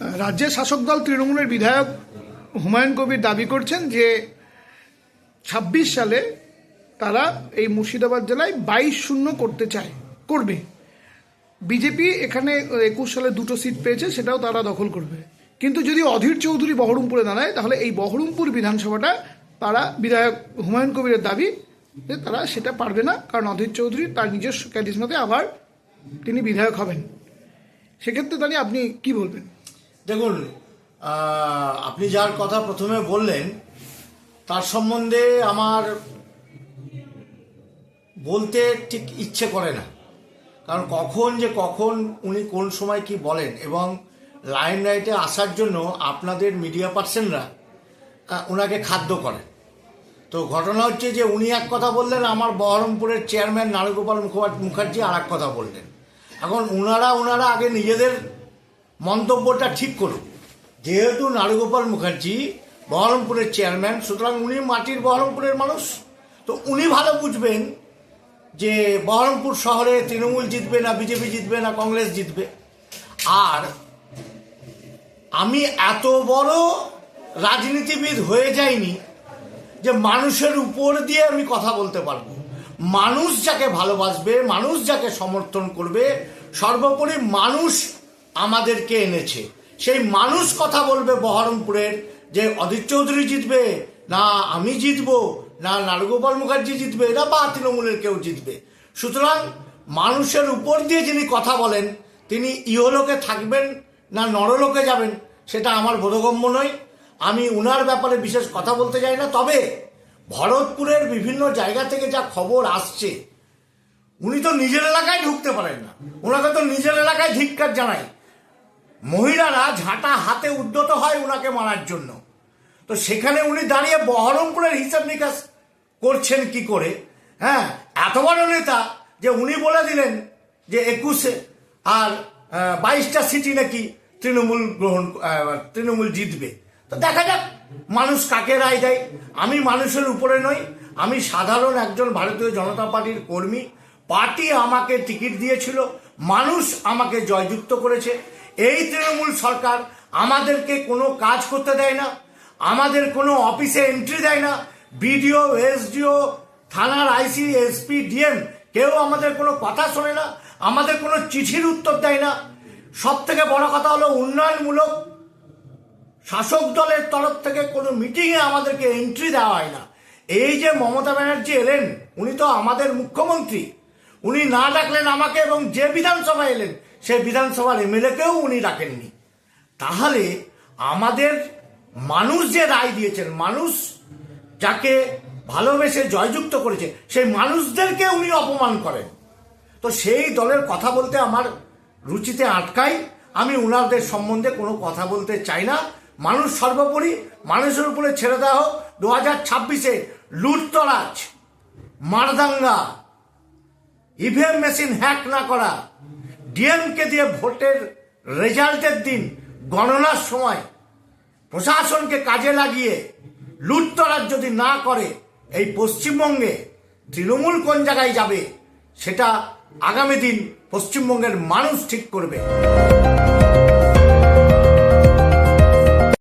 রাজ্যের শাসক দল তৃণমূলের বিধায়ক হুমায়ুন কবির দাবি করছেন যে ছাব্বিশ সালে তারা এই মুর্শিদাবাদ জেলায় বাইশ শূন্য করতে চায়, করবে। বিজেপি এখানে একুশ সালে দুটো সিট পেয়েছে, সেটাও তারা দখল করবে। কিন্তু যদি অধীর চৌধুরী বহরমপুরে দাঁড়ায়, তাহলে এই বহরমপুর বিধানসভাটা তারা বিধায়ক হুমায়ুন কবিরের দাবি যে তারা সেটা পারবে না, কারণ অধীর চৌধুরী তার নিজস্ব ক্যারিজমাতে আবার তিনি বিধায়ক হবেন। সেক্ষেত্রে দাঁড়িয়ে আপনি কি বলবেন? দেখুন আপনি যার কথা প্রথমে বললেন, তার সম্বন্ধে আমার বলতে ঠিক ইচ্ছে করে না। কারণ কখন যে কখন উনি কোন সময় কি বলেন এবং লাইন রাইটে আসার জন্য আপনাদের মিডিয়া পার্সনরা ওনাকে খাদ্য করেন। তো ঘটনা হচ্ছে যে উনি এক কথা বললেন, আমার বহরমপুরের চেয়ারম্যান নারুগোপাল মুখার্জি আর এক কথা বললেন। এখন ওনারা ওনারা আগে নিজেদের মন্তব্যটা ঠিক করুন। যেহেতু নারুগোপাল মুখার্জি বহরমপুরের চেয়ারম্যান, সুতরাং উনি মাটির বহরমপুরের মানুষ, তো উনি ভালো বুঝবেন যে বহরমপুর শহরে তৃণমূল জিতবে না, বিজেপি জিতবে না, কংগ্রেস জিতবে। আর আমি এত বড় রাজনীতিবিদ হয়ে যাইনি যে মানুষের উপর দিয়ে আমি কথা বলতে পারব। মানুষ যাকে ভালোবাসবে, মানুষ যাকে সমর্থন করবে, সর্বোপরি মানুষ আমাদেরকে এনেছে। সেই মানুষ কথা বলবে বহরমপুরের যে অধীর চৌধুরী জিতবে, না আমি জিতবো, না নারগোপাল মুখার্জি জিতবে, না বা তৃণমূলের কেউ জিতবে। সুতরাং মানুষের উপর দিয়ে যিনি কথা বলেন, তিনি ইহলোকে থাকবেন না নরলোকে যাবেন, সেটা আমার বোধগম্য নয়। আমি উনার ব্যাপারে বিশেষ কথা বলতে চাই না, তবে ভরতপুরের বিভিন্ন জায়গা থেকে যা খবর আসছে, উনি তো নিজের এলাকায় ঢুকতে পারেন না। ওনাকে তো নিজের এলাকায় ধিক্কার জানাই। মহিলারা ঝাঁটা হাতে উদ্যত হয় ওনাকে মারার জন্য। তো সেখানে উনি দাঁড়িয়ে বহরমপুরের হিসাব নিকাশ করছেন কি করে? হ্যাঁ এত বড় নেতা যে উনি বলে দিলেন যে একুশে আর বাইশটা সিটি নাকি তৃণমূল গ্রহণ তৃণমূল জিতবে। তো দেখা যাক মানুষ কাকে রায় দেয়। আমি মানুষের উপরে নই, আমি সাধারণ একজন ভারতীয় জনতা পার্টির কর্মী। পার্টি আমাকে টিকিট দিয়েছিল, মানুষ আমাকে জয়যুক্ত করেছে। এই তৃণমূল সরকার আমাদেরকে কোনো কাজ করতে দেয় না, আমাদের কোনো অফিসে এন্ট্রি দেয় না, বিডিও, এসডিও, থানার আইসি, এসপি, ডিএম, কেউ আমাদের কোনো কথা শোনে না, আমাদের কোনো চিঠির উত্তর দেয় না। সব থেকে বড় কথা হলো উন্নয়নমূলক শাসক দলের তরফ থেকে কোনো মিটিংয়ে আমাদেরকে এন্ট্রি দেওয়া হয় না। এই যে মমতা ব্যানার্জি এলেন, উনি তো আমাদের মুখ্যমন্ত্রী। উনি না ডাকলেন আমাকে এবং যে বিধানসভায় এলেন সেই বিধানসভার এমএলএকেও উনি ডাকেননি। তাহলে আমাদের মানুষ যে রায় দিয়েছেন, মানুষ যাকে ভালোবেসে জয়যুক্ত করেছে, সেই মানুষদেরকে উনি অপমান করেন। তো সেই দলের কথা বলতে আমার রুচিতে আটকাই। আমি উনাদের সম্বন্ধে কোনো কথা বলতে চাই না। মানুষ সর্বোপরি মানুষের উপরে ছেড়ে দেওয়া হোক। দু হাজার ছাব্বিশে লুটতরাজ, মারদাঙ্গা ইভিএম মেশিন হ্যাক না করা ডিএমকে দিয়ে ভোটের রেজাল্টের দিন, গণনার সময় প্রশাসনকে কাজে লাগিয়ে লুটতরাজ যদি না করে, এই পশ্চিমবঙ্গে তৃণমূল কোন জায়গায় যাবে, সেটা আগামী দিন পশ্চিমবঙ্গের মানুষ ঠিক করবে।